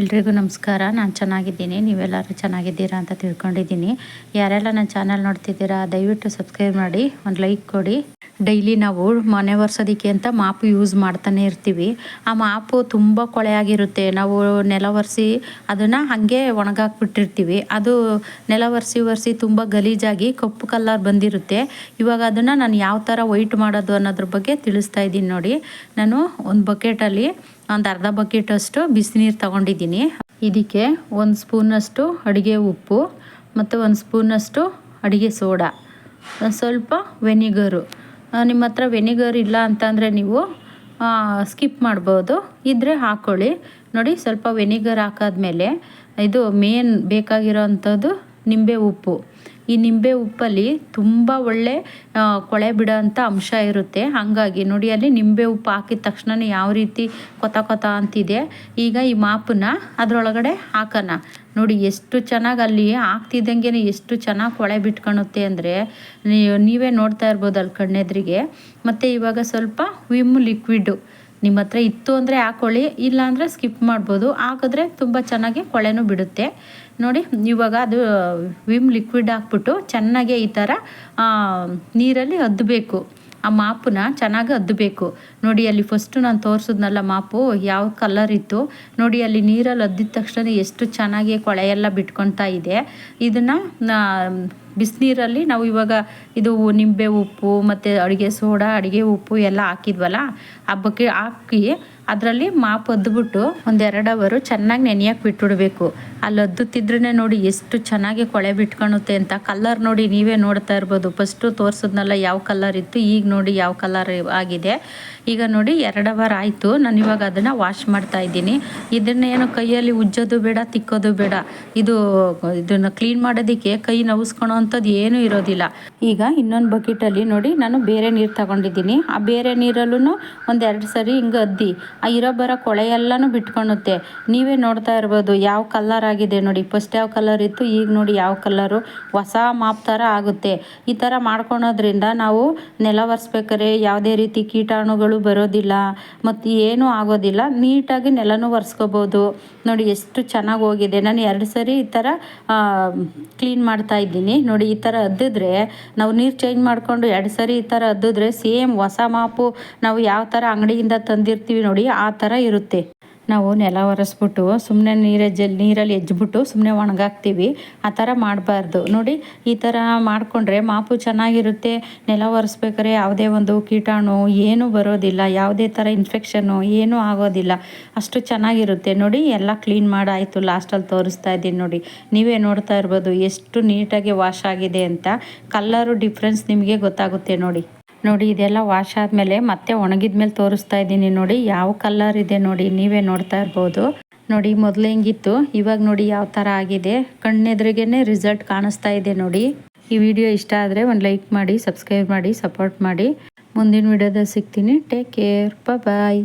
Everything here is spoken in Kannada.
ಎಲ್ರಿಗೂ ನಮಸ್ಕಾರ. ನಾನು ಚೆನ್ನಾಗಿದ್ದೀನಿ. ನೀವೆಲ್ಲರೂ ಚೆನ್ನಾಗಿದ್ದೀರಾ ಅಂತ ತಿಳ್ಕೊಂಡಿದ್ದೀನಿ. ಯಾರೆಲ್ಲ ನನ್ನ ಚಾನಲ್ ನೋಡ್ತಿದ್ದೀರಾ, ದಯವಿಟ್ಟು ಸಬ್ಸ್ಕ್ರೈಬ್ ಮಾಡಿ, ಒಂದು ಲೈಕ್ ಕೊಡಿ. ಡೈಲಿ ನಾವು ಮನೆ ಒರೆಸೋದಕ್ಕೆ ಅಂತ ಮಾಪು ಯೂಸ್ ಮಾಡ್ತಾನೆ ಇರ್ತೀವಿ. ಆ ಮಾಪು ತುಂಬ ಕೊಳೆಯಾಗಿರುತ್ತೆ. ನಾವು ನೆಲ ಒರೆಸಿ ಅದನ್ನು ಹಾಗೆ ಒಣಗಾಕ್ಬಿಟ್ಟಿರ್ತೀವಿ. ಅದು ನೆಲ ಒರೆಸಿ ಒರೆಸಿ ತುಂಬ ಗಲೀಜಾಗಿ ಕಪ್ಪು ಕಲ್ಲರ್ ಬಂದಿರುತ್ತೆ. ಇವಾಗ ಅದನ್ನು ನಾನು ಯಾವ ಥರ ವೈಟ್ ಮಾಡೋದು ಅನ್ನೋದ್ರ ಬಗ್ಗೆ ತಿಳಿಸ್ತಾ ಇದ್ದೀನಿ ನೋಡಿ. ನಾನು ಒಂದು ಬಕೆಟಲ್ಲಿ ಒಂದು ಅರ್ಧ ಬಕೆಟಷ್ಟು ಬಿಸಿನೀರು ತಗೊಂಡಿದ್ದೀನಿ. ಇದಕ್ಕೆ ಒಂದು ಸ್ಪೂನಷ್ಟು ಅಡುಗೆ ಉಪ್ಪು ಮತ್ತು ಒಂದು ಸ್ಪೂನಷ್ಟು ಅಡುಗೆ ಸೋಡಾ. ಸ್ವಲ್ಪ ವೆನಿಗರು ನಿಮ್ಮ ಹತ್ರ ವೆನಿಗರ್ ಇಲ್ಲ ಅಂತಂದರೆ ನೀವು ಸ್ಕಿಪ್ ಮಾಡ್ಬೋದು. ಇದ್ದರೆ ಹಾಕ್ಕೊಳ್ಳಿ ನೋಡಿ, ಸ್ವಲ್ಪ ವೆನಿಗರ್ ಹಾಕಾದ್ಮೇಲೆ ಇದು ಮೇನ್ ಬೇಕಾಗಿರೋ ಅಂಥದ್ದು ನಿಂಬೆ ಉಪ್ಪು. ಈ ನಿಂಬೆ ಉಪ್ಪಲ್ಲಿ ತುಂಬ ಒಳ್ಳೆ ಕೊಳೆ ಬಿಡೋ ಅಂಥ ಅಂಶ ಇರುತ್ತೆ. ಹಾಗಾಗಿ ನೋಡಿ, ಅಲ್ಲಿ ನಿಂಬೆ ಉಪ್ಪು ಹಾಕಿದ ತಕ್ಷಣ ಯಾವ ರೀತಿ ಕೊತ ಕೊತ ಅಂತಿದೆ, ಈಗ ಈ ಮಾಪನ್ನ ಅದರೊಳಗಡೆ ಹಾಕೋಣ. ನೋಡಿ ಎಷ್ಟು ಚೆನ್ನಾಗಿ ಅಲ್ಲಿ ಆಗ್ತಿದ್ದಂಗೆ ಎಷ್ಟು ಚೆನ್ನಾಗಿ ಕೊಳೆ ಬಿಟ್ಕೊಳುತ್ತೆ ಅಂದರೆ ನೀವೇ ನೋಡ್ತಾ ಇರ್ಬೋದು ಅಲ್ಲಿ ಕಣ್ಣೆದ್ರಿಗೆ. ಮತ್ತು ಇವಾಗ ಸ್ವಲ್ಪ ವಿಮ್ ಲಿಕ್ವಿಡ್ಡು ನಿಮ್ಮ ಹತ್ರ ಇತ್ತು ಅಂದರೆ ಹಾಕೊಳ್ಳಿ, ಇಲ್ಲ ಅಂದರೆ ಸ್ಕಿಪ್ ಮಾಡ್ಬೋದು. ಹಾಕಿದ್ರೆ ತುಂಬ ಚೆನ್ನಾಗಿ ಕೊಳೆನೂ ಬಿಡುತ್ತೆ. ನೋಡಿ, ಇವಾಗ ಅದು ವಿಮ್ ಲಿಕ್ವಿಡ್ ಹಾಕ್ಬಿಟ್ಟು ಚೆನ್ನಾಗೆ ಈ ಥರ ನೀರಲ್ಲಿ ಅದ್ದಬೇಕು ಆ ಮಾಪನ್ನ ಚೆನ್ನಾಗಿ ಅದ್ದಬೇಕು ನೋಡಿ ಅಲ್ಲಿ ಫಸ್ಟು ನಾನು ತೋರಿಸಿದ್ನಲ್ಲ ಮಾಪು, ಯಾವ ಕಲರ್ ಇತ್ತು. ನೋಡಿ ಅಲ್ಲಿ ನೀರಲ್ಲಿ ಅದ್ದಿದ ತಕ್ಷಣ ಎಷ್ಟು ಚೆನ್ನಾಗಿ ಕೊಳೆ ಎಲ್ಲ ಬಿಟ್ಕೊತಾ ಇದೆ. ಇದನ್ನು ಬಿಸಿನೀರಲ್ಲಿ ನಾವು ಇವಾಗ ಇದು ನಿಂಬೆ ಉಪ್ಪು, ಮತ್ತು ಅಡುಗೆ ಸೋಡಾ, ಅಡುಗೆ ಉಪ್ಪು ಎಲ್ಲ ಹಾಕಿದ್ವಲ್ಲ, ಹಬ್ಬಕ್ಕೆ ಹಾಕಿ ಅದರಲ್ಲಿ ಮಾಪ್ ಒದ್ದುಬಿಟ್ಟು ಒಂದೆರಡು ಅವರು ಚೆನ್ನಾಗಿ ನೆನೆಯಕ್ಕೆ ಬಿಟ್ಬಿಡ್ಬೇಕು. ಅಲ್ಲಿ ಒದ್ದುತ್ತಿದ್ರೆ ನೋಡಿ ಎಷ್ಟು ಚೆನ್ನಾಗಿ ಕೊಳೆ ಬಿಟ್ಕೊಳುತ್ತೆ ಅಂತ. ಕಲ್ಲರ್ ನೋಡಿ ನೀವೇ ನೋಡ್ತಾ ಇರ್ಬೋದು. ಫಸ್ಟು ತೋರಿಸಿದ್ನಲ್ಲ ಯಾವ ಕಲರ್ ಇತ್ತು, ಈಗ ನೋಡಿ ಯಾವ ಕಲರ್ ಆಗಿದೆ. ಈಗ ನೋಡಿ ಎರಡು ಅವರ್ ಆಯಿತು. ನಾನು ಇವಾಗ ಅದನ್ನು ವಾಶ್ ಮಾಡ್ತಾ ಇದ್ದೀನಿ. ಇದನ್ನೇನು ಕೈಯಲ್ಲಿ ಉಜ್ಜೋದು ಬೇಡ, ತಿಕ್ಕೋದು ಬೇಡ. ಇದು ಇದನ್ನು ಕ್ಲೀನ್ ಮಾಡೋದಕ್ಕೆ ಕೈ ನವಸ್ಕೊಳೋ ಅಂಥದ್ದು ಏನೂ ಇರೋದಿಲ್ಲ. ಈಗ ಇನ್ನೊಂದು ಬಕೆಟಲ್ಲಿ ನೋಡಿ ನಾನು ಬೇರೆ ನೀರು ತಗೊಂಡಿದ್ದೀನಿ. ಆ ಬೇರೆ ನೀರಲ್ಲೂ ಒಂದೆರಡು ಸರಿ ಹಿಂಗೆ ಅದ್ದಿ. ಆ ಇರೋ ಬರೋ ಕೊಳೆ ಎಲ್ಲನೂ ಬಿಟ್ಕೊಳುತ್ತೆ ನೀವೇ ನೋಡ್ತಾ ಇರ್ಬೋದು ಯಾವ ಕಲರ್ ಆಗಿದೆ ನೋಡಿ. ಫಸ್ಟ್ ಯಾವ ಕಲರ್ ಇತ್ತು, ಈಗ ನೋಡಿ ಯಾವ ಕಲರು ಹೊಸ ಮಾಪ್ ಥರ ಆಗುತ್ತೆ. ಈ ಥರ ಮಾಡ್ಕೊಳೋದ್ರಿಂದ ನಾವು ನೆಲ ಒರೆಸ್ಬೇಕಾದ್ರೆ ಯಾವುದೇ ರೀತಿ ಕೀಟಾಣುಗಳು ಬರೋದಿಲ್ಲ, ಮತ್ತು ಏನೂ ಆಗೋದಿಲ್ಲ. ನೀಟಾಗಿ ನೆಲನೂ ಒರೆಸ್ಕೋಬೋದು. ನೋಡಿ, ಎಷ್ಟು ಚೆನ್ನಾಗಿ ಹೋಗಿದೆ. ನಾನು ಎರಡು ಸರಿ ಈ ಥರ ಕ್ಲೀನ್ ಮಾಡ್ತಾ ಇದ್ದೀನಿ. ನೋಡಿ, ಈ ಥರ ಅದ್ದಿದ್ರೆ ನಾವು ನೀರು ಚೇಂಜ್ ಮಾಡಿಕೊಂಡು ಎರಡು ಸರಿ ಈ ಥರ ಅದ್ದಿದ್ರೆ ಸೇಮ್ ಹೊಸ ಮಾಪು ನಾವು ಯಾವ ಥರ ಅಂಗಡಿಯಿಂದ ತಂದಿರ್ತೀವಿ ನೋಡಿ, ಆ ಥರ ಇರುತ್ತೆ. ನಾವು ನೆಲ ಒರೆಸ್ಬಿಟ್ಟು ಸುಮ್ಮನೆ ನೀರಜ್ಜ ನೀರಲ್ಲಿ ಎಜ್ಜಿಬಿಟ್ಟು ಸುಮ್ಮನೆ ಒಣಗಾಕ್ತೀವಿ. ಆ ಥರ ಮಾಡಬಾರ್ದು. ನೋಡಿ, ಈ ಥರ ಮಾಡಿಕೊಂಡ್ರೆ ಮಾಪು ಚೆನ್ನಾಗಿರುತ್ತೆ. ನೆಲ ಒರೆಸ್ಬೇಕಾದ್ರೆ ಯಾವುದೇ ಒಂದು ಕೀಟಾಣು ಏನೂ ಬರೋದಿಲ್ಲ. ಯಾವುದೇ ಥರ ಇನ್ಫೆಕ್ಷನ್ನು ಏನೂ ಆಗೋದಿಲ್ಲ. ಅಷ್ಟು ಚೆನ್ನಾಗಿರುತ್ತೆ. ನೋಡಿ, ಎಲ್ಲ ಕ್ಲೀನ್ ಮಾಡಾಯಿತು. ಲಾಸ್ಟಲ್ಲಿ ತೋರಿಸ್ತಾ ಇದ್ದೀನಿ ನೋಡಿ. ನೀವೇ ನೋಡ್ತಾ ಇರ್ಬೋದು ಎಷ್ಟು ನೀಟಾಗಿ ವಾಶ್ ಆಗಿದೆ ಅಂತ. ಕಲ್ಲರು ಡಿಫ್ರೆನ್ಸ್ ನಿಮಗೆ ಗೊತ್ತಾಗುತ್ತೆ ನೋಡಿ. ನೋಡಿ, ಇದೆಲ್ಲ ವಾಶ್ ಆದಮೇಲೆ ಮತ್ತೆ ಒಣಗಿದ ಮೇಲೆ ತೋರಿಸ್ತಾ ಇದ್ದೀನಿ ನೋಡಿ, ಯಾವ ಕಲರ್ ಇದೆ ನೋಡಿ, ನೀವೇ ನೋಡ್ತಾ ಇರ್ಬೋದು. ನೋಡಿ, ಮೊದಲು ಹೆಂಗಿತ್ತು, ಇವಾಗ ನೋಡಿ ಯಾವ ಥರ ಆಗಿದೆ. ಕಣ್ಣೆದ್ರಿಗೇ ರಿಸಲ್ಟ್ ಕಾಣಿಸ್ತಾ ಇದೆ ನೋಡಿ. ಈ ವಿಡಿಯೋ ಇಷ್ಟ ಆದರೆ ಒಂದು ಲೈಕ್ ಮಾಡಿ ಸಬ್ಸ್ಕ್ರೈಬ್ ಮಾಡಿ ಸಪೋರ್ಟ್ ಮಾಡಿ. ಮುಂದಿನ ವಿಡಿಯೋದಲ್ಲಿ ಸಿಗ್ತೀನಿ. Take care bye